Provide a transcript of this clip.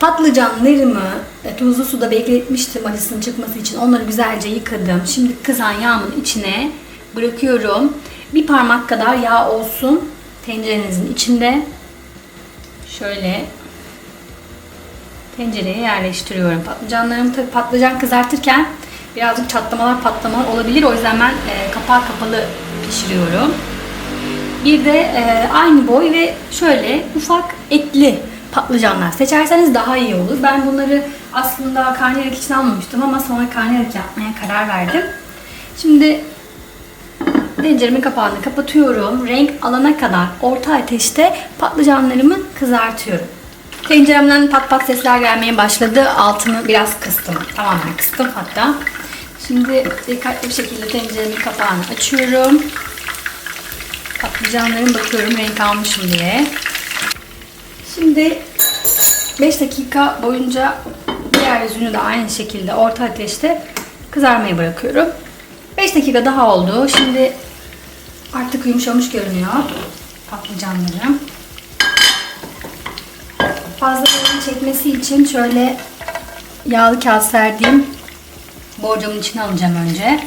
Patlıcanlarımı e, tuzlu suda bekletmiştim acısının çıkması için. Onları güzelce yıkadım. Şimdi kızan yağımın içine bırakıyorum. Bir parmak kadar yağ olsun tencerenizin içinde. Şöyle tencereye yerleştiriyorum. Patlıcanlarımı tabii patlıcan kızartırken birazcık çatlamalar patlamalar olabilir. O yüzden ben e, kapağı kapalı pişiriyorum. Bir de e, aynı boy ve şöyle ufak etli patlıcanlar seçerseniz daha iyi olur. Ben bunları aslında karnıyarık için almamıştım ama sonra karnıyarık yapmaya karar verdim. Şimdi tenceremin kapağını kapatıyorum. Renk alana kadar orta ateşte patlıcanlarımı kızartıyorum. Tenceremden pat pat sesler gelmeye başladı. Altını biraz kıstım. Tamamen kıstım hatta. Şimdi dikkatli bir şekilde tenceremin kapağını açıyorum. Patlıcanların bakıyorum renk almışım diye. Şimdi 5 dakika boyunca diğer yüzünü de aynı şekilde orta ateşte kızarmaya bırakıyorum. 5 dakika daha oldu. Şimdi artık yumuşamış görünüyor patlıcanlarım. Fazlalarını çekmesi için şöyle yağlı kağıt serdiğim borcamın içine alacağım önce.